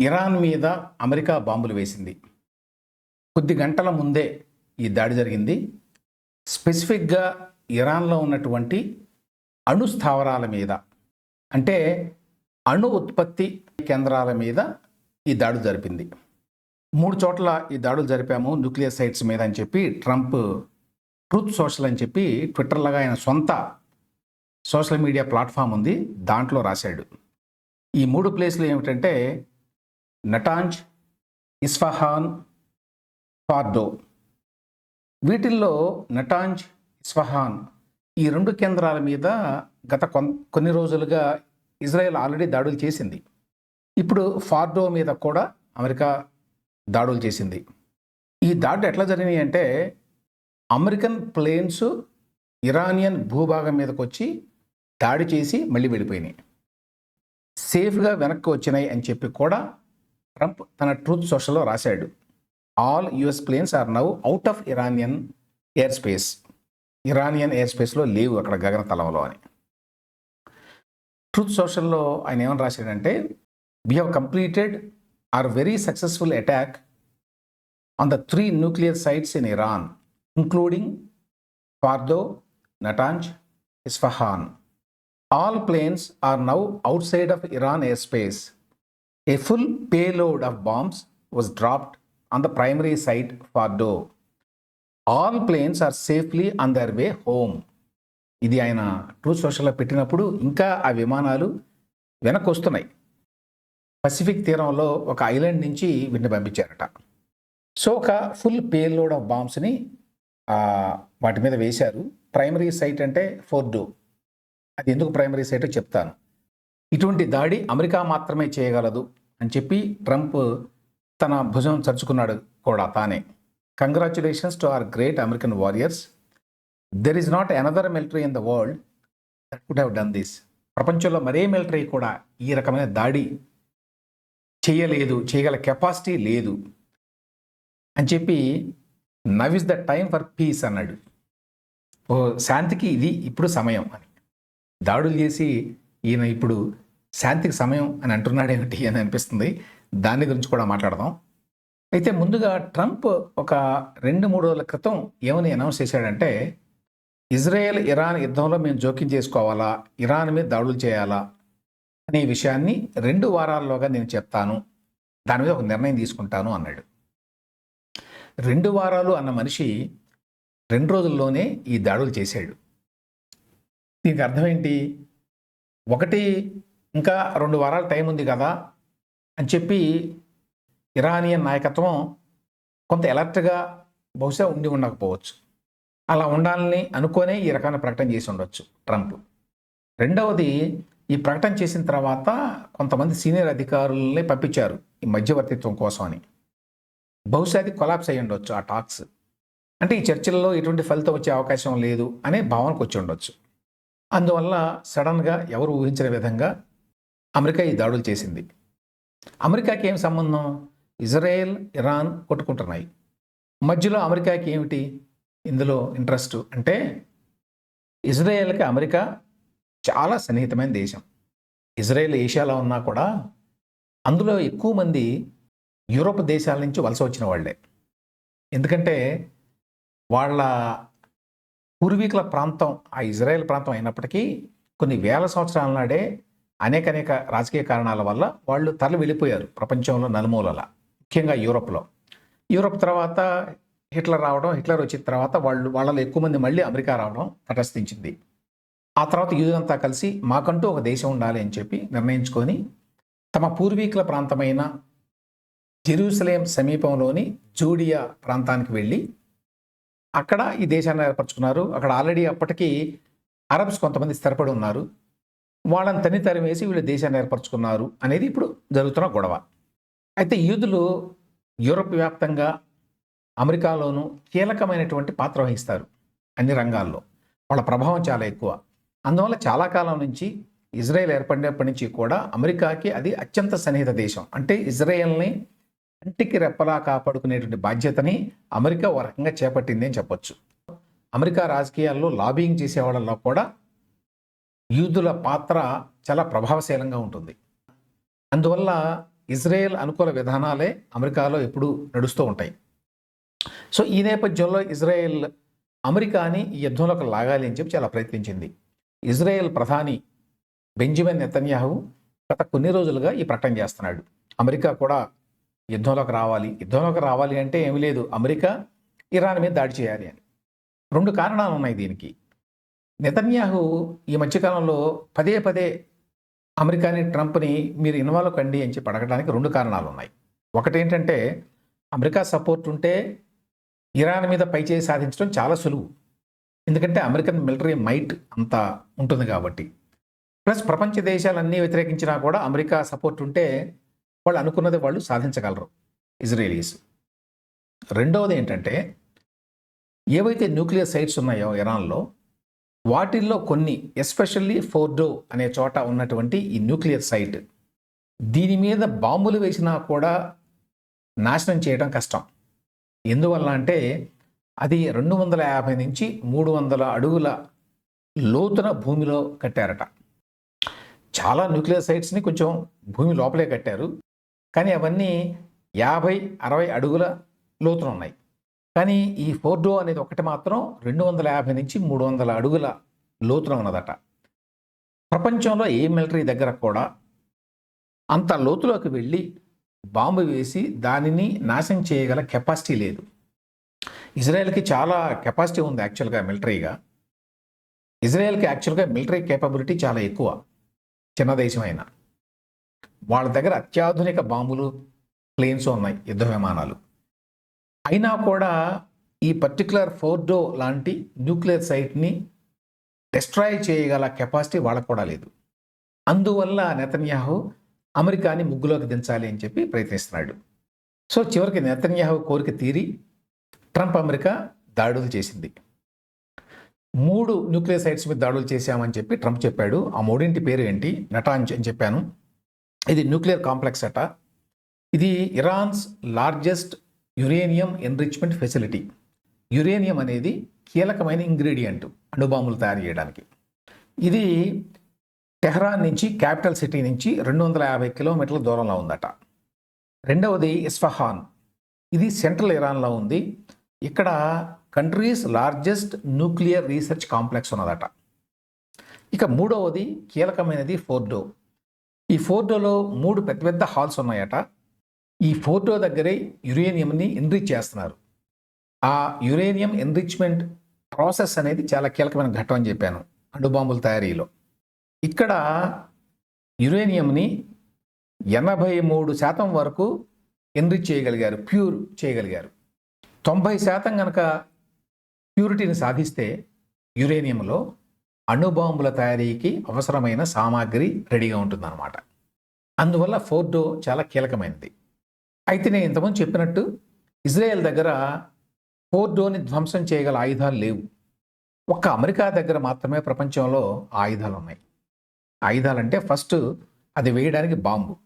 Iran మీద America బాంబులు వేసింది. కొద్ది గంటల ముందే ఈ దాడి జరిగింది. స్పెసిఫిక్గా ఇరాన్లో ఉన్నటువంటి అణు స్థావరాల మీద అంటే అణు ఉత్పత్తి కేంద్రాల మీద ఈ దాడులు జరిపింది. మూడు చోట్ల ఈ దాడులు జరిపాము న్యూక్లియర్ సైట్స్ మీద అని చెప్పి ట్రంప్ ట్రూత్ సోషల్ అని చెప్పి ట్విట్టర్లాగా ఆయన సొంత సోషల్ మీడియా ప్లాట్ఫామ్ ఉంది దాంట్లో రాశాడు. ఈ మూడు ప్లేస్లు ఏమిటంటే నటాంజ్ ఇస్ఫహాన్ ఫార్డో వీటిల్లో నటాంజ్ ఇస్ఫహాన్ ఈ రెండు కేంద్రాల మీద గత కొన్ కొన్ని రోజులుగా ఇజ్రాయెల్ ఆల్రెడీ దాడులు చేసింది. ఇప్పుడు ఫార్డో మీద కూడా అమెరికా దాడులు చేసింది. ఈ దాడులు ఎట్లా జరిగినాయి అంటే అమెరికన్ ప్లేన్స్ ఇరానియన్ భూభాగం మీదకి వచ్చి దాడి చేసి మళ్ళీ వెళ్ళిపోయినాయి. సేఫ్గా వెనక్కి వచ్చినాయి అని చెప్పి కూడా ట్రంప్ తన ట్రూత్ సోషల్లో రాశాడు. All US planes are now out of Iranian air space Iranian air స్పేస్లో లేవు అక్కడ గగనతలంలో అని. ట్రూత్ సోషల్లో ఆయన ఏమని రాశాడంటే we have completed our very successful attack on the three nuclear sites in Iran including Fordow Natanz Isfahan all planes are now outside of Iran air space A full payload of bombs was dropped on the primary site Fordo. All planes are safely on their way home ఇది ఆయన true సోషల్లో పెట్టినప్పుడు ఇంకా ఆ విమానాలు వెనక్కి వస్తున్నాయి Pacific తీరంలో ఒక ఐలాండ్ నుంచి వీటిని పంపించారట. సో ఒక ఫుల్ పేలోడ్ ఆఫ్ బాంబ్స్ని వాటి మీద వేశారు. ప్రైమరీ సైట్ అంటే ఫోర్డో అది ఎందుకు ప్రైమరీ సైట్ చెప్తాను? ఇటువంటి దాడి అమెరికా మాత్రమే చేయగలదు. అని చెప్పి ట్రంప్ తన భుజం చరుచుకున్నాడు కూడా తానే. Congratulations to our great American warriors there is not another military in the world that could have done this ప్రపంచంలో మరే మిలిటరీ కూడా ఈ రకమైన దాడి చేయలేదు చేయగల కెపాసిటీ లేదు అని చెప్పి now is the time for peace అన్నాడు. ఓ శాంతికి ఇది ఇప్పుడు సమయం అని. దాడులు చేసి ఈయన ఇప్పుడు శాంతికి సమయం అని అంటున్నాడేమిటి అని అనిపిస్తుంది. దాని గురించి కూడా మాట్లాడదాం. అయితే ముందుగా ట్రంప్ ఒక రెండు మూడు రోజుల క్రితం ఏమని అనౌన్స్ చేశాడంటే ఇజ్రాయెల్ ఇరాన్ యుద్ధంలో మేము జోక్యం చేసుకోవాలా? ఇరాన్ మీద దాడులు చేయాలా? అనే విషయాన్ని రెండు వారాల్లోగా నేను చెప్తాను. దాని మీద ఒక నిర్ణయం తీసుకుంటాను అన్నాడు. రెండు వారాలు అన్న మనిషి రెండు రోజుల్లోనే ఈ దాడులు చేశాడు. దీనికి అర్థం ఏంటి? ఒకటి ఇంకా రెండు వారాల టైం ఉంది కదా అని చెప్పి ఇరానియన్ నాయకత్వం కొంత ఎలర్ట్గా బహుశా ఉండి ఉండకపోవచ్చు. అలా ఉండాలని అనుకోనే ఈ రకమైన ప్రకటన చేసి ఉండొచ్చు ట్రంప్. రెండవది ఈ ప్రకటన చేసిన తర్వాత కొంతమంది సీనియర్ అధికారులని పంపించారు ఈ మధ్యవర్తిత్వం కోసం అని. బహుశా అది కొలాప్స్ అయ్యి ఉండొచ్చు ఆ టాక్స్. అంటే ఈ చర్చల్లో ఎటువంటి ఫలితం వచ్చే అవకాశం లేదు అనే భావనకు వచ్చి ఉండొచ్చు. అందువల్ల సడన్గా ఎవరు ఊహించిన విధంగా అమెరికా ఈ దాడులు చేసింది. అమెరికాకి ఏం సంబంధం? ఇజ్రాయెల్ ఇరాన్ కొట్టుకుంటున్నాయి. మధ్యలో అమెరికాకి ఏమిటి ఇందులో ఇంట్రెస్ట్? అంటే ఇజ్రాయెల్కి అమెరికా చాలా సన్నిహితమైన దేశం. ఇజ్రాయెల్ ఏషియాలో ఉన్నా కూడా అందులో ఎక్కువ మంది యూరోప్ దేశాల నుంచి వలస వచ్చిన వాళ్ళే. ఎందుకంటే వాళ్ళ పూర్వీకుల ప్రాంతం ఆ ఇజ్రాయెల్ ప్రాంతం అయినప్పటికీ కొన్ని వేల సంవత్సరాల నాడే అనేక అనేక రాజకీయ కారణాల వల్ల వాళ్ళు తరలి వెళ్ళిపోయారు ప్రపంచంలో నలుమూలల ముఖ్యంగా యూరోప్లో. యూరోప్ తర్వాత హిట్లర్ రావడం హిట్లర్ వచ్చిన తర్వాత వాళ్ళు వాళ్ళలో ఎక్కువ మంది మళ్ళీ అమెరికా రావడం తటస్థించింది ఆ తర్వాత యూదంతా కలిసి మాకంటూ ఒక దేశం ఉండాలి అని చెప్పి నిర్ణయించుకొని తమ పూర్వీకుల ప్రాంతమైన జెరూసలేం సమీపంలోని జూడియా ప్రాంతానికి వెళ్ళి అక్కడ ఈ దేశాన్ని ఏర్పరచుకున్నారు. అక్కడ ఆల్రెడీ అప్పటికి అరబ్స్ కొంతమంది స్థిరపడి ఉన్నారు. వాళ్ళని తని తరిమేసి వీళ్ళు దేశాన్ని ఏర్పరచుకున్నారు అనేది ఇప్పుడు జరుగుతున్న గొడవ. అయితే యూదులు యూరప్ వ్యాప్తంగా అమెరికాలోనూ కీలకమైనటువంటి పాత్ర వహిస్తారు అన్ని రంగాల్లో. వాళ్ళ ప్రభావం చాలా ఎక్కువ. అందువల్ల చాలా కాలం నుంచి ఇజ్రాయెల్ ఏర్పడినప్పటి నుంచి కూడా అమెరికాకి అది అత్యంత సన్నిహిత దేశం. అంటే ఇజ్రాయెల్ని కంటికి రెప్పలా కాపాడుకునేటువంటి బాధ్యతని అమెరికా ఒక రకంగా చేపట్టింది అని చెప్పొచ్చు. అమెరికా రాజకీయాల్లో లాబింగ్ చేసే వాళ్ళలో కూడా యూదుల పాత్ర చాలా ప్రభావశీలంగా ఉంటుంది. అందువల్ల ఇజ్రాయెల్ అనుకూల విధానాలే అమెరికాలో ఎప్పుడూ నడుస్తూ ఉంటాయి. సో ఈ నేపథ్యంలో ఇజ్రాయెల్ అమెరికాని ఈ యుద్ధంలోకి లాగాలి అని చెప్పి చాలా ప్రయత్నించింది. ఇజ్రాయెల్ ప్రధాని బెంజమిన్ నెతన్యాహు గత కొన్ని రోజులుగా ఈ ప్రకటన చేస్తున్నాడు. అమెరికా కూడా యుద్ధంలోకి రావాలి యుద్ధంలోకి రావాలి అంటే ఏమీ లేదు. అమెరికా ఇరాన్ మీద దాడి చేయాలి అని. రెండు కారణాలు ఉన్నాయి దీనికి. నెతన్యాహు ఈ మధ్యకాలంలో పదే పదే అమెరికాని ట్రంప్ని మీరు ఇన్వాల్వ్ కండి అని చెప్పి అడగడానికి రెండు కారణాలు ఉన్నాయి ఒకటేంటంటే అమెరికా సపోర్ట్ ఉంటే ఇరాన్ మీద పైచేయి సాధించడం చాలా సులువు. ఎందుకంటే అమెరికన్ మిలిటరీ మైట్ అంత ఉంటుంది కాబట్టి. ప్లస్ ప్రపంచ దేశాలన్నీ వ్యతిరేకించినా కూడా అమెరికా సపోర్ట్ ఉంటే వాళ్ళు అనుకున్నది వాళ్ళు సాధించగలరు. ఇజ్రాయేలీస్. రెండవది ఏంటంటే ఏవైతే న్యూక్లియర్ సైట్స్ ఉన్నాయో ఇరాన్లో వాటిల్లో కొన్ని ఎస్పెషల్లీ ఫోర్డో అనే చోట ఉన్నటువంటి ఈ న్యూక్లియర్ సైట్ దీని మీద బాంబులు వేసినా కూడా నాశనం చేయడం కష్టం. ఎందువల్ల అంటే అది రెండు వందల యాభై నుంచి మూడు వందల అడుగుల లోతున భూమిలో కట్టారట. చాలా న్యూక్లియర్ సైట్స్ని కొంచెం భూమి లోపలే కట్టారు. కానీ అవన్నీ యాభై అరవై అడుగుల లోతున ఉన్నాయి. కానీ ఈ ఫోర్డో అనేది ఒకటి మాత్రం రెండు వందల యాభై నుంచి మూడు వందల అడుగుల లోతున ఉన్నదట. ప్రపంచంలో ఏ మిలిటరీ దగ్గర కూడా అంత లోతులోకి వెళ్ళి బాంబు వేసి దానిని నాశనం చేయగల కెపాసిటీ లేదు. ఇజ్రాయెల్కి చాలా కెపాసిటీ ఉంది యాక్చువల్గా మిలిటరీగా. ఇజ్రాయెల్కి యాక్చువల్గా మిలిటరీ కేపబిలిటీ చాలా ఎక్కువ చిన్న దేశం అయినా. వాళ్ళ దగ్గర అత్యాధునిక బాంబులు ప్లేన్స్ ఉన్నాయి యుద్ధ విమానాలు. అయినా కూడా ఈ పర్టికులర్ ఫోర్డో లాంటి న్యూక్లియర్ సైట్ని డిస్ట్రాయ్ చేయగల కెపాసిటీ వాళ్ళకు కూడా లేదు. అందువల్ల నెతన్యాహు అమెరికాని ముగ్గులోకి దించాలి అని చెప్పి ప్రయత్నిస్తున్నాడు. సో చివరికి నెతన్యాహు కోరిక తీరి ట్రంప్ అమెరికా దాడులు చేసింది. మూడు న్యూక్లియర్ సైట్స్ మీద దాడులు చేశామని చెప్పి ట్రంప్ చెప్పాడు. ఆ మూడింటి పేరు ఏంటి? నటాంజ్ అని చెప్పాను. ఇది న్యూక్లియర్ కాంప్లెక్స్ అట. ఇది Iran's largest uranium enrichment facility. Uranium అనేది కీలకమైన ఇంగ్రీడియంట్ అణుబాంబులు తయారు చేయడానికి. ఇది టెహ్రాన్ నుంచి క్యాపిటల్ సిటీ నుంచి రెండు వందల యాభై కిలోమీటర్ల దూరంలో ఉందట. రెండవది ఇస్ఫహాన్. ఇది సెంట్రల్ ఇరాన్లో ఉంది. ఇక్కడ country's largest nuclear research complex ఉన్నదట. ఇక మూడవది కీలకమైనది ఫోర్డో. ఈ ఫోర్డోలో మూడు పెద్ద పెద్ద హాల్స్ ఉన్నాయట. ఈ ఫోటో దగ్గరే యురేనియంని ఎన్రిచ్ చేస్తున్నారు. ఆ యురేనియం ఎన్రిచ్మెంట్ ప్రాసెస్ అనేది చాలా కీలకమైన ఘట్టం అని చెప్పాను అణుబాంబుల తయారీలో. ఇక్కడ యురేనియంని ఎనభై మూడు శాతం వరకు ఎన్రిచ్ చేయగలిగారు ప్యూర్ చేయగలిగారు. తొంభై శాతం కనుక ప్యూరిటీని సాధిస్తే యురేనియంలో అణుబాంబుల తయారీకి అవసరమైన సామాగ్రి రెడీగా ఉంటుందన్నమాట. అందువల్ల ఫోర్డో చాలా కీలకమైనది. అయితే నేను ఇంతకుముందు చెప్పినట్టు ఇజ్రాయెల్ దగ్గర ఫోర్డోని ధ్వంసం చేయగల ఆయుధాలు లేవు. ఒక్క అమెరికా దగ్గర మాత్రమే ప్రపంచంలో ఆయుధాలు ఉన్నాయి. ఆయుధాలంటే ఫస్ట్ అది వేయడానికి బాంబు.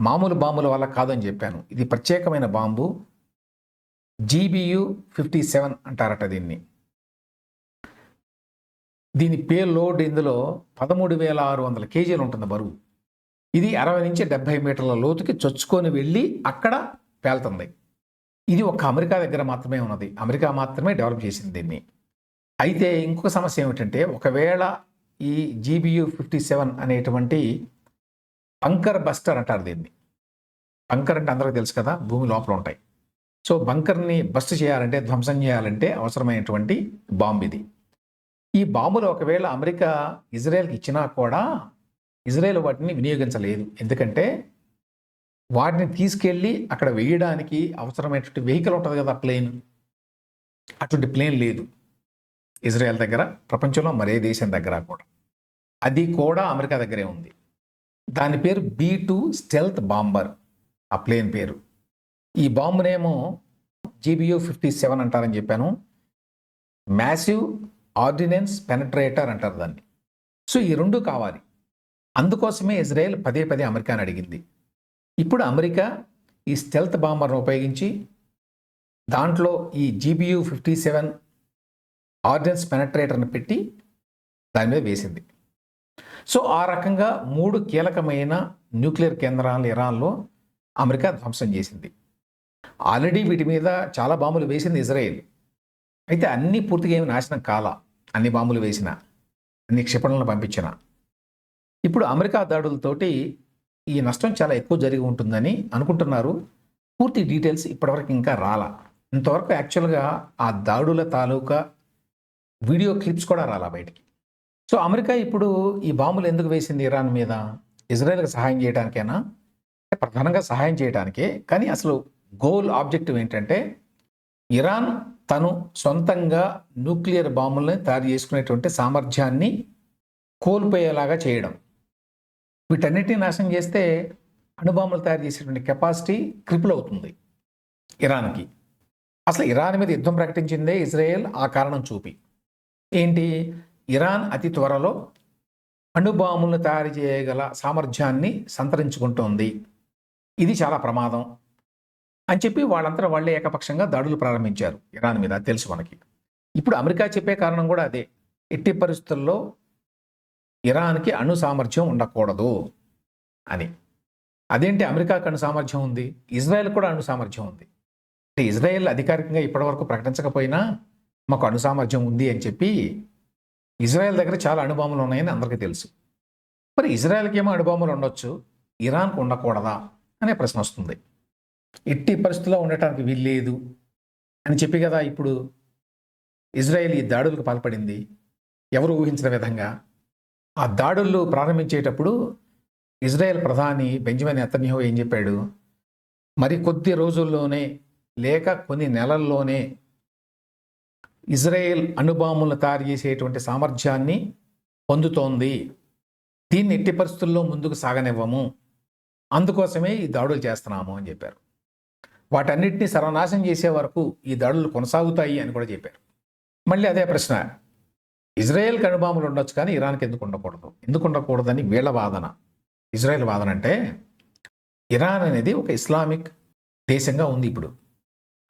మామూలు బాంబుల వల్ల కాదని చెప్పాను. ఇది ప్రత్యేకమైన బాంబు. జీబియు ఫిఫ్టీ సెవెన్ అంటారట దీన్ని. దీని పే లోడ్ ఇందులో పదమూడు వేల ఆరు వందల కేజీలు ఉంటుంది బరువు. ఇది అరవై నుంచి డెబ్బై మీటర్ల లోతుకి చొచ్చుకొని వెళ్ళి అక్కడ పేలుతుంది. ఇది ఒక అమెరికా దగ్గర మాత్రమే ఉన్నది. అమెరికా మాత్రమే డెవలప్ చేసింది దీన్ని. అయితే ఇంకొక సమస్య ఏమిటంటే ఒకవేళ ఈ జీబియు ఫిఫ్టీ సెవెన్ అనేటువంటి బంకర్ బస్టర్ అంటారు దీన్ని. బంకర్ అంటే అందరికీ తెలుసు కదా భూమి లోపల ఉంటాయి. సో బంకర్ని బస్ట్ చేయాలంటే ధ్వంసం చేయాలంటే అవసరమైనటువంటి బాంబు ఇది. ఈ బాంబులు ఒకవేళ అమెరికా ఇజ్రాయెల్కి ఇచ్చినా కూడా ఇజ్రాయెల్ వాటిని వినియోగించలేదు. ఎందుకంటే వాటిని తీసుకెళ్ళి అక్కడ వేయడానికి అవసరమైనటువంటి వెహికల్ ఉంటుంది కదా ప్లేన్. అటువంటి ప్లేన్ లేదు. ఇజ్రాయెల్ దగ్గర ప్రపంచంలో మరే దేశం దగ్గర కూడా. అది కూడా అమెరికా దగ్గరే ఉంది. దాని పేరు బీ టూ స్టెల్త్ బాంబర్. ఆ ప్లేన్ పేరు. ఈ బాంబునేమో జీబీయూ ఫిఫ్టీ సెవెన్ అంటారని చెప్పాను. మ్యాసివ్ ఆర్డినెన్స్ పెనట్రేటర్ అంటారు దాన్ని. సో ఈ రెండు కావాలి. అందుకోసమే ఇజ్రాయెల్ పదే పదే అమెరికాను అడిగింది. ఇప్పుడు అమెరికా ఈ స్టెల్త్ బాంబర్ను ఉపయోగించి దాంట్లో ఈ జీబీయూ ఫిఫ్టీ సెవెన్ ఆర్డినెన్స్ పెనట్రేటర్ని పెట్టి దాని మీద వేసింది. సో ఆ రకంగా మూడు కీలకమైన న్యూక్లియర్ కేంద్రాలను ఇరాన్లో అమెరికా ధ్వంసం చేసింది. ఆల్రెడీ వీటి మీద చాలా బాంబులు వేసింది ఇజ్రాయెల్. అయితే అన్నీ పూర్తిగా ఏమి నాశనం కాల? అన్ని బాంబులు వేసిన అన్ని క్షిపణులను పంపించిన? ఇప్పుడు అమెరికా దాడులతోటి ఈ నష్టం చాలా ఎక్కువ జరిగి ఉంటుందని అనుకుంటున్నారు. పూర్తి డీటెయిల్స్ ఇప్పటివరకు ఇంకా రాలా. ఇంతవరకు యాక్చువల్గా ఆ దాడుల తాలూకా వీడియో క్లిప్స్ కూడా రాలా బయటికి. సో అమెరికా ఇప్పుడు ఈ బాంబులు ఎందుకు వేసింది ఇరాన్ మీద? ఇజ్రాయెల్కి సహాయం చేయడానికేనా? ప్రధానంగా సహాయం చేయడానికే. కానీ అసలు గోల్ ఆబ్జెక్టివ్ ఏంటంటే ఇరాన్ తను సొంతంగా న్యూక్లియర్ బాంబుల్ని తయారు చేసుకునేటువంటి సామర్థ్యాన్ని కోల్పోయేలాగా చేయడం. వీటన్నిటిని నాశనం చేస్తే అణుబాంబులు తయారు చేసేటువంటి కెపాసిటీ క్రిపుల్ అవుతుంది ఇరాన్కి. అసలు ఇరాన్ మీద యుద్ధం ప్రకటించిందే ఇజ్రాయెల్ ఆ కారణం చూపి. ఏంటి? ఇరాన్ అతి త్వరలో అణుబాంబులను తయారు చేయగల సామర్థ్యాన్ని సంతరించుకుంటోంది. ఇది చాలా ప్రమాదం అని చెప్పి వాళ్ళంతా వాళ్ళే ఏకపక్షంగా దాడులు ప్రారంభించారు ఇరాన్ మీద తెలుసు మనకి. ఇప్పుడు అమెరికా చెప్పే కారణం కూడా అదే. ఎట్టి పరిస్థితుల్లో ఇరాన్కి అణు సామర్థ్యం ఉండకూడదు అని. అదేంటి అమెరికాకి అణు సామర్థ్యం ఉంది? ఇజ్రాయెల్ కూడా అణు సామర్థ్యం ఉంది. అంటే ఇజ్రాయెల్ అధికారికంగా ఇప్పటివరకు ప్రకటించకపోయినా మాకు అణు సామర్థ్యం ఉంది అని చెప్పి ఇజ్రాయెల్ దగ్గర చాలా అణుబాములు ఉన్నాయని అందరికీ తెలుసు. మరి ఇజ్రాయెల్కి ఏమో అణుబాములు ఉండొచ్చు? ఇరాన్కు ఉండకూడదా? అనే ప్రశ్న వస్తుంది. ఎట్టి పరిస్థితుల్లో ఉండటానికి వీల్లేదు అని చెప్పి కదా ఇప్పుడు ఇజ్రాయెల్ ఈ దాడులకు పాల్పడింది. ఎవరు ఊహించిన విధంగా? ఆ దాడులు ప్రారంభించేటప్పుడు ఇజ్రాయెల్ ప్రధాని బెంజమిన్ నెతన్యాహు ఏం చెప్పాడు? మరి కొద్ది రోజుల్లోనే లేక కొన్ని నెలల్లోనే ఇజ్రాయెల్ అణుబాంబులను తయారు చేసేటువంటి సామర్థ్యాన్ని పొందుతోంది. దీన్ని ఎట్టి పరిస్థితుల్లో ముందుకు సాగనివ్వము. అందుకోసమే ఈ దాడులు చేస్తున్నాము అని చెప్పారు. వాటన్నిటిని సర్వనాశం చేసే వరకు ఈ దాడులు కొనసాగుతాయి అని కూడా చెప్పారు. మళ్ళీ అదే ప్రశ్న. ఇజ్రాయెల్ కణుబాములు ఉండొచ్చు కానీ ఇరాన్కి ఎందుకు ఉండకూడదు? ఎందుకు ఉండకూడదని వీళ్ళ వాదన. ఇజ్రాయెల్ వాదన అంటే ఇరాన్ అనేది ఒక ఇస్లామిక్ దేశంగా ఉంది ఇప్పుడు.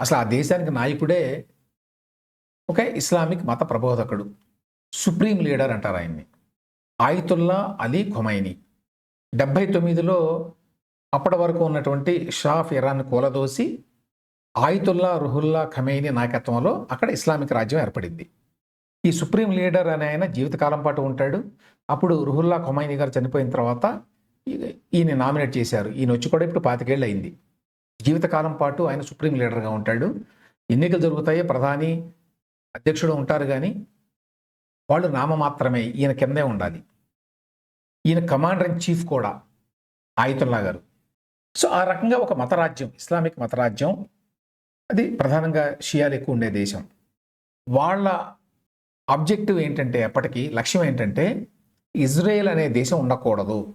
అసలు ఆ దేశానికి నాయకుడే ఒక ఇస్లామిక్ మత ప్రబోధకుడు సుప్రీం లీడర్ అంటారు ఆయన్ని. ఆయితుల్లా అలీ ఖొమైని. డెబ్భై తొమ్మిదిలో అప్పటి వరకు ఉన్నటువంటి షాఫ్ ఇరాన్ కూలదోసి ఆయితుల్లా రుహుల్లా ఖమేని నాయకత్వంలో అక్కడ ఇస్లామిక్ రాజ్యం ఏర్పడింది. ఈ సుప్రీం లీడర్ అనే ఆయన జీవితకాలం పాటు ఉంటాడు. అప్పుడు రుహుల్లా కొమైని గారు చనిపోయిన తర్వాత ఈయన నామినేట్ చేశారు. ఈయన వచ్చి కూడా ఇప్పుడు పాతికేళ్ళు అయింది. జీవితకాలం పాటు ఆయన సుప్రీం లీడర్గా ఉంటాడు. ఎన్నికలు జరుగుతాయి ప్రధాని అధ్యక్షుడు ఉంటారు కానీ వాళ్ళు నామమాత్రమే ఈయన కిందే ఉండాలి. ఈయన కమాండర్ ఇన్ చీఫ్ కూడా ఆయుతుల్లా గారు. సో ఆ రకంగా ఒక మతరాజ్యం ఇస్లామిక్ మతరాజ్యం. అది ప్రధానంగా షియాలు ఎక్కువ ఉండే దేశం. వాళ్ళ ఆబ్జెక్టివ్ ఏంటంటే ఎప్పటికీ లక్ష్యం ఏంటంటే ఇజ్రాయెల్ అనే దేశం ఉండకూడదు.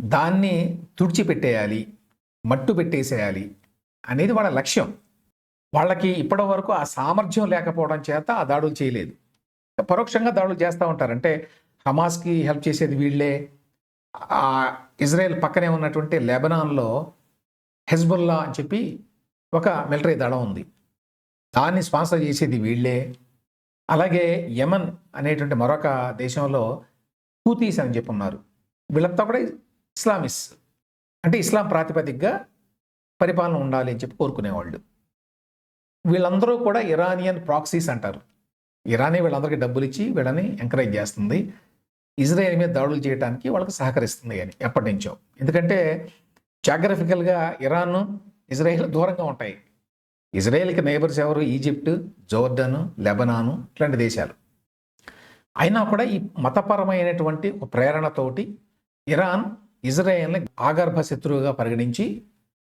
దాన్ని తుడిచిపెట్టేయాలి మట్టు పెట్టేసేయాలి అనేది వాళ్ళ లక్ష్యం. వాళ్ళకి ఇప్పటి వరకు ఆ సామర్థ్యం లేకపోవడం చేత ఆ దాడులు చేయలేదు. పరోక్షంగా దాడులు చేస్తూ ఉంటారు. అంటే హమాస్కి హెల్ప్ చేసేది వీళ్ళే. ఆ ఇజ్రాయెల్ పక్కనే ఉన్నటువంటి లెబనాన్లో హెజ్బుల్లా అని చెప్పి ఒక మిలిటరీ దళం ఉంది. దాన్ని స్పాన్సర్ చేసేది వీళ్ళే. అలాగే యమన్ అనేటువంటి మరొక దేశంలో హూతీస్ అని చెప్పి ఉన్నారు వీళ్ళంతా కూడా ఇస్లామిస్. అంటే ఇస్లాం ప్రాతిపదికగా పరిపాలన ఉండాలి అని చెప్పి కోరుకునేవాళ్ళు. వీళ్ళందరూ కూడా ఇరానియన్ ప్రాక్సీస్ అంటారు. ఇరానే వీళ్ళందరికీ డబ్బులు ఇచ్చి వీళ్ళని ఎంకరేజ్ చేస్తుంది. ఇజ్రాయెల్ మీద దాడులు చేయడానికి వాళ్ళకి సహకరిస్తుంది అని ఎప్పటి నుంచో. ఎందుకంటే జాగ్రఫికల్గా ఇరాన్ ఇజ్రాయెల్ దూరంగా ఉంటాయి. ఇజ్రాయెల్కి నైబర్స్ ఎవరు? ఈజిప్ట్ జోర్డన్ లెబనాను ఇట్లాంటి దేశాలు. అయినా కూడా ఈ మతపరమైనటువంటి ఒక ప్రేరణతోటి ఇరాన్ ఇజ్రాయెల్ని ఆగర్భ శత్రువుగా పరిగణించి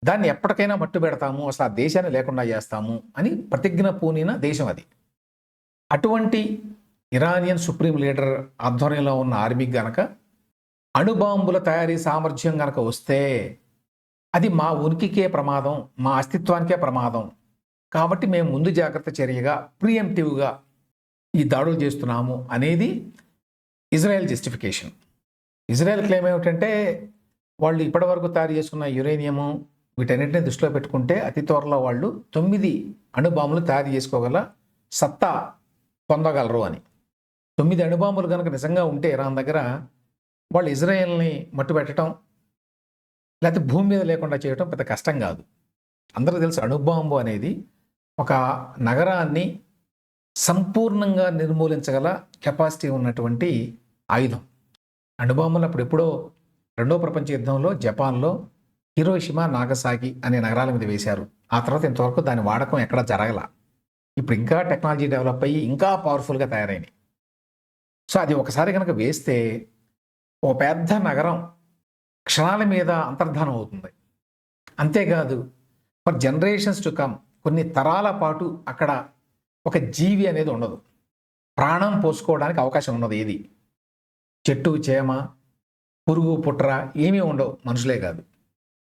దాన్ని ఎప్పటికైనా మట్టు పెడతాము అసలు ఆ దేశాన్ని లేకుండా చేస్తాము అని ప్రతిజ్ఞ పూనిన దేశం అది. అటువంటి ఇరానియన్ సుప్రీం లీడర్ ఆధ్వర్యంలో ఉన్న ఆర్మీకి గనక అణుబాంబుల తయారీ సామర్థ్యం గనక వస్తే అది మా ఉనికికే ప్రమాదం మా అస్తిత్వానికే ప్రమాదం కాబట్టి మేము ముందు జాగ్రత్త చర్యగా ప్రియంటివ్గా ఈ దాడులు చేస్తున్నాము అనేది ఇజ్రాయెల్ జస్టిఫికేషన్ ఇజ్రాయెల్ క్లెయిమ్ ఏమిటంటే వాళ్ళు ఇప్పటివరకు తయారు చేసుకున్న యురేనియము వీటన్నిటిని దృష్టిలో పెట్టుకుంటే అతి త్వరలో వాళ్ళు తొమ్మిది అణుబాంబులు తయారు చేసుకోగల సత్తా పొందగలరు అని. తొమ్మిది అణుబాంబులు కనుక నిజంగా ఉంటే ఇరాన్ దగ్గర వాళ్ళు ఇజ్రాయెల్ని మట్టుపెట్టడం లేకపోతే భూమి మీద లేకుండా చేయడం పెద్ద కష్టం కాదు. అందరూ తెలుసు అణుబాంబు అనేది ఒక నగరాన్ని సంపూర్ణంగా నిర్మూలించగల కెపాసిటీ ఉన్నటువంటి ఆయుధం. అణుబాంబులు అప్పుడు ఎప్పుడో రెండో ప్రపంచ యుద్ధంలో జపాన్లో హిరోషిమా నాగసాకి అనే నగరాల మీద వేశారు. ఆ తర్వాత ఇంతవరకు దాని వాడకం ఎక్కడ జరగల. ఇప్పుడు ఇంకా టెక్నాలజీ డెవలప్ అయ్యి ఇంకా పవర్ఫుల్గా తయారైనాయి. సో అది ఒకసారి కనుక వేస్తే ఒక పెద్ద నగరం క్షణాల మీద అంతర్ధానం అవుతుంది. అంతేకాదు ఫర్ జనరేషన్స్ టు కమ్ కొన్ని తరాల పాటు అక్కడ ఒక జీవి అనేది ఉండదు. ప్రాణం పోసుకోవడానికి అవకాశం ఉండదు ఏది. చెట్టు చేమ పురుగు పుట్ర ఏమీ ఉండవు మనుషులే కాదు.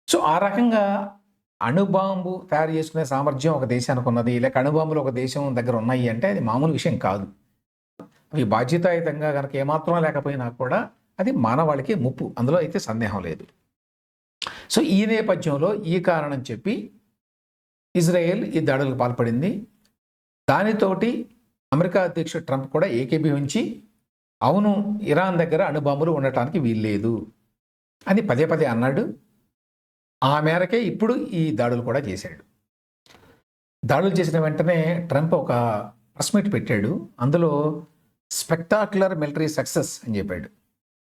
సో ఆ రకంగా అణుబాంబు తయారు చేసుకునే సామర్థ్యం ఒక దేశానికి ఉన్నది లేక అణుబాంబులు ఒక దేశం దగ్గర ఉన్నాయి అంటే అది మామూలు విషయం కాదు. అవి బాధ్యతాయుతంగా కనుక ఏమాత్రం లేకపోయినా కూడా అది మానవాళికి ముప్పు అందులో అయితే సందేహం లేదు. సో ఈ నేపథ్యంలో ఈ కారణం చెప్పి ఇజ్రాయెల్ ఈ దాడులకు పాల్పడింది. దానితోటి అమెరికా అధ్యక్షుడు ట్రంప్ కూడా ఏకీభవించి అవును ఇరాన్ దగ్గర అణుబాంబులు ఉండటానికి వీల్లేదు అని పదే పదే అన్నాడు. ఆ మేరకే ఇప్పుడు ఈ దాడులు కూడా చేశాడు. దాడులు చేసిన వెంటనే ట్రంప్ ఒక ప్రెస్ మీట్ పెట్టాడు. అందులో స్పెక్టాక్యులర్ మిలిటరీ సక్సెస్ అని చెప్పాడు.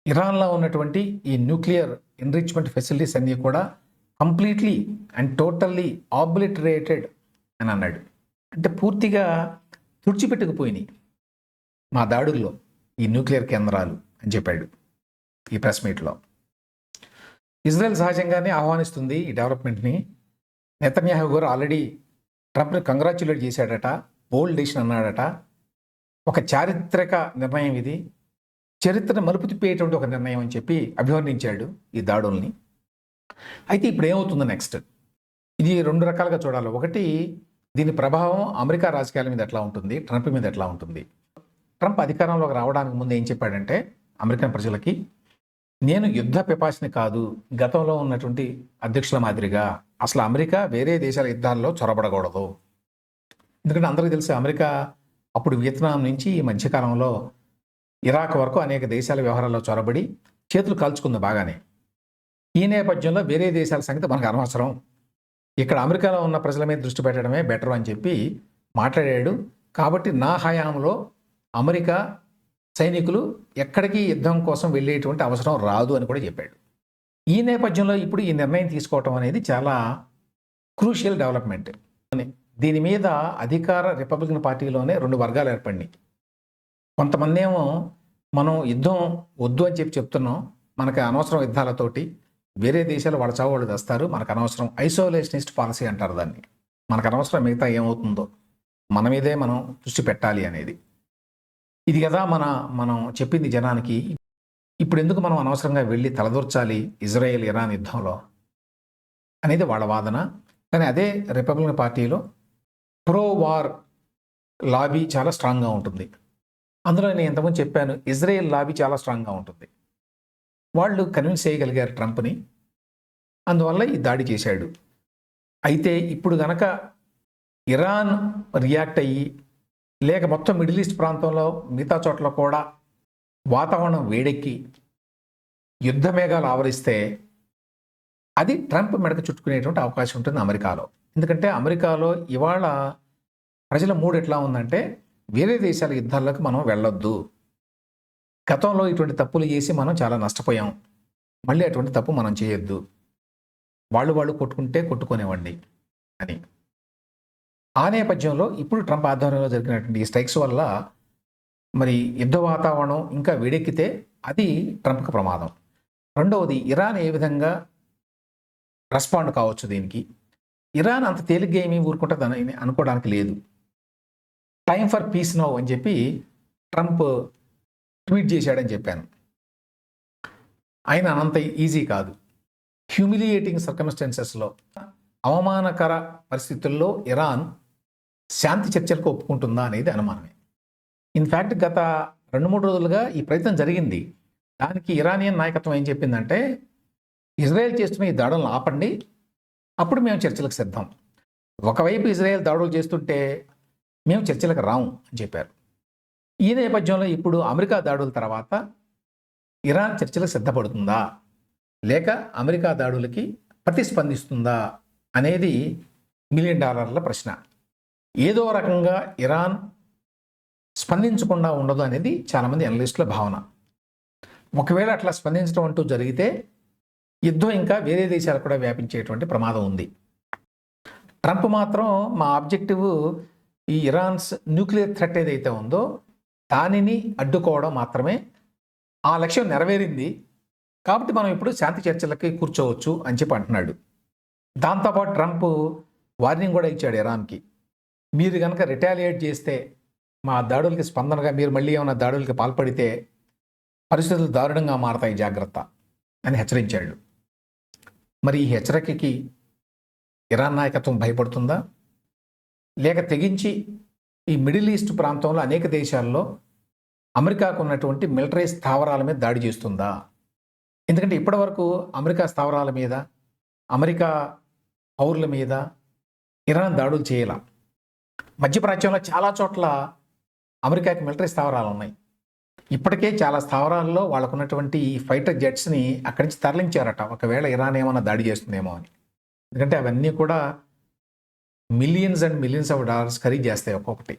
ఇరాన్లో ఉన్నటువంటి ఈ న్యూక్లియర్ ఎన్రిచ్మెంట్ ఫెసిలిటీస్ అన్నీ కూడా కంప్లీట్లీ అండ్ టోటల్లీ ఆబ్లిటరేటెడ్ అని అన్నాడు. అంటే పూర్తిగా తుడిచిపెట్టుకుపోయినాయి మా దాడుల్లో ఈ న్యూక్లియర్ కేంద్రాలు అని చెప్పాడు ఈ ప్రెస్ మీట్లో. ఇజ్రాయెల్ సహజంగానే ఆహ్వానిస్తుంది ఈ డెవలప్మెంట్ని. నెతన్యాహు గారు ఆల్రెడీ ట్రంప్ని కంగ్రాచులేట్ చేశాడట బోల్డ్ డిసిషన్ అన్నాడట. ఒక చారిత్రక నిర్ణయం ఇది. చరిత్రను మలుపు తిప్పేటువంటి ఒక నిర్ణయం అని చెప్పి అభివర్ణించాడు ఈ దాడుల్ని. అయితే ఇప్పుడు ఏమవుతుంది నెక్స్ట్ ఇది రెండు రకాలుగా చూడాలి. ఒకటి దీని ప్రభావం అమెరికా రాజకీయాల మీద ఎట్లా ఉంటుంది? ట్రంప్ మీద ఎట్లా ఉంటుంది? ట్రంప్ అధికారంలోకి రావడానికి ముందు ఏం చెప్పాడంటే అమెరికన్ ప్రజలకి నేను యుద్ధ పిపాసిని కాదు గతంలో ఉన్నటువంటి అధ్యక్షుల మాదిరిగా అసలు అమెరికా వేరే దేశాల యుద్ధాల్లో చొరబడకూడదు. ఎందుకంటే అందరికీ తెలుసు అమెరికా అప్పుడు వియత్నాం నుంచి ఈ మధ్యకాలంలో ఇరాక్ వరకు అనేక దేశాల వ్యవహారాల్లో చొరబడి చేతులు కాల్చుకుంది బాగానే. ఈ నేపథ్యంలో వేరే దేశాల సంగతి మనకు అనవసరం. ఇక్కడ అమెరికాలో ఉన్న ప్రజల మీద దృష్టి పెట్టడమే బెటర్ అని చెప్పి మాట్లాడాడు. కాబట్టి నా హయాంలో అమెరికా సైనికులు ఎక్కడికి యుద్ధం కోసం వెళ్ళేటువంటి అవసరం రాదు అని కూడా చెప్పాడు. ఈ నేపథ్యంలో ఇప్పుడు ఈ నిర్ణయం తీసుకోవటం అనేది చాలా క్రూషియల్ డెవలప్మెంట్. దీని మీద అధికార రిపబ్లికన్ పార్టీలోనే రెండు వర్గాలు ఏర్పడినాయి. కొంతమంది ఏమో మనం యుద్ధం వద్దు అని చెప్పి చెప్తున్నాం. మనకి అనవసరం యుద్ధాలతోటి. వేరే దేశాలు వాళ్ళ చావు వాళ్ళు తెస్తారు. మనకు అనవసరం ఐసోలేషనిస్ట్ పాలసీ అంటారు దాన్ని. మనకు అనవసరం మిగతా ఏమవుతుందో మన మీదే మనం దృష్టి పెట్టాలి అనేది. ఇది కదా మన మనం చెప్పింది జనానికి. ఇప్పుడు ఎందుకు మనం అనవసరంగా వెళ్ళి తలదూర్చాలి ఇజ్రాయెల్ ఇరాన్ యుద్ధంలో అనేది వాళ్ళ వాదన. కానీ అదే రిపబ్లికన్ పార్టీలో ప్రో వార్ లాబీ చాలా స్ట్రాంగ్గా ఉంటుంది. అందులో నేను ఇంతకుముందు చెప్పాను ఇజ్రాయెల్ లాబీ చాలా స్ట్రాంగ్గా ఉంటుంది. వాళ్ళు కన్విన్స్ చేయగలిగారు ట్రంప్ని. అందువల్ల ఈ దాడి చేశాడు. అయితే ఇప్పుడు గనక ఇరాన్ రియాక్ట్ అయ్యి లేక మొత్తం మిడిల్ ఈస్ట్ ప్రాంతంలో మిగతా చోట్ల కూడా వాతావరణం వేడెక్కి యుద్ధ మేఘాలు ఆవరిస్తే అది ట్రంప్ మెడక చుట్టుకునేటువంటి అవకాశం ఉంటుంది అమెరికాలో. ఎందుకంటే అమెరికాలో ఇవాళ ప్రజల మూడు ఎట్లా ఉందంటే వేరే దేశాల యుద్ధాలకు మనం వెళ్ళొద్దు. గతంలో ఇటువంటి తప్పులు చేసి మనం చాలా నష్టపోయాం. మళ్ళీ అటువంటి తప్పు మనం చేయొద్దు. వాళ్ళు వాళ్ళు కొట్టుకుంటే కొట్టుకునేవ్వండి అని. ఆ నేపథ్యంలో ఇప్పుడు ట్రంప్ ఆధ్వర్యంలో జరిగినటువంటి ఈ స్ట్రైక్స్ వల్ల మరి యుద్ధ వాతావరణం ఇంకా వేడెక్కితే అది ట్రంప్కి ప్రమాదం. రెండవది ఇరాన్ ఏ విధంగా రెస్పాండ్ కావచ్చు దీనికి? ఇరాన్ అంత తేలిగ్గా ఏమీ ఊరుకుంటుందని అనుకోవడానికి లేదు. టైం ఫర్ పీస్ నో అని చెప్పి ట్రంప్ ట్వీట్ చేశాడని చెప్పాను. ఆయన అనంత ఈజీ కాదు. హ్యూమిలియేటింగ్ సర్కమ్స్టెన్సెస్లో అవమానకర పరిస్థితుల్లో ఇరాన్ శాంతి చర్చలకు ఒప్పుకుంటుందా అనేది అనుమానమే. ఇన్ఫ్యాక్ట్ గత రెండు మూడు రోజులుగా ఈ ప్రయత్నం జరిగింది. దానికి ఇరానియన్ నాయకత్వం ఏం చెప్పిందంటే ఇజ్రాయెల్ చేస్తున్న ఈ దాడులను ఆపండి అప్పుడు మేము చర్చలకు సిద్ధం. ఒకవైపు ఇజ్రాయెల్ దాడులు చేస్తుంటే మేము చర్చలకు రాము అని చెప్పారు. ఈ నేపథ్యంలో ఇప్పుడు అమెరికా దాడుల తర్వాత ఇరాన్ చర్చలకు సిద్ధపడుతుందా? లేక అమెరికా దాడులకి ప్రతిస్పందిస్తుందా? అనేది మిలియన్ డాలర్ల ప్రశ్న. ఏదో రకంగా ఇరాన్ స్పందించకుండా ఉండదు అనేది చాలామంది అనలిస్టుల భావన. ఒకవేళ అట్లా స్పందించడం అంటూ జరిగితే యుద్ధం ఇంకా వేరే దేశాలకు కూడా వ్యాపించేటువంటి ప్రమాదం ఉంది. ట్రంప్ మాత్రం మా ఆబ్జెక్టివ్ ఈ ఇరాన్స్ న్యూక్లియర్ థ్రెట్ ఏదైతే ఉందో దానిని అడ్డుకోవడం మాత్రమే ఆ లక్ష్యం నెరవేరింది. కాబట్టి మనం ఇప్పుడు శాంతి చర్చలకి కూర్చోవచ్చు అని చెప్పి అంటున్నాడు. దాంతోపాటు ట్రంప్ వార్నింగ్ కూడా ఇచ్చాడు ఇరాన్కి. మీరు కనుక రిటాలియేట్ చేస్తే మా దాడులకి స్పందనగా మీరు మళ్ళీ ఏమైనా దాడులకి పాల్పడితే పరిస్థితులు దారుణంగా మారతాయి జాగ్రత్త అని హెచ్చరించాడు. మరి ఈ హెచ్చరికకి ఇరాన్ నాయకత్వం భయపడుతుందా? లేక తెగించి ఈ మిడిల్ ఈస్ట్ ప్రాంతంలో అనేక దేశాల్లో అమెరికాకు ఉన్నటువంటి మిలిటరీ స్థావరాల మీద దాడి చేస్తుందా? ఎందుకంటే ఇప్పటివరకు అమెరికా స్థావరాల మీద అమెరికా పౌరుల మీద ఇరాన్ దాడులు చేయాల. మధ్యప్రాచ్యంలో చాలా చోట్ల అమెరికాకి మిలిటరీ స్థావరాలు ఉన్నాయి. ఇప్పటికే చాలా స్థావరాల్లో వాళ్ళకున్నటువంటి ఈ ఫైటర్ జెట్స్ని అక్కడి నుంచి తరలించారట. ఒకవేళ ఇరాన్ ఏమైనా దాడి చేస్తుందేమో అని. ఎందుకంటే అవన్నీ కూడా millions and millions of dollars ఖరీదు చేస్తాయి ఒక్కొక్కటి.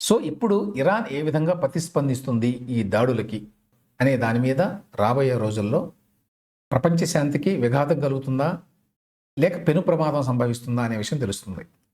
సో ఇప్పుడు ఇరాన్ ఏ విధంగా ప్రతిస్పందిస్తుంది ఈ దాడులకి అనే దాని మీద రాబోయే రోజుల్లో ప్రపంచ శాంతికి విఘాతం కలుగుతుందా? లేక పెను ప్రమాదం సంభవిస్తుందా అనే విషయం తెలుస్తుంది.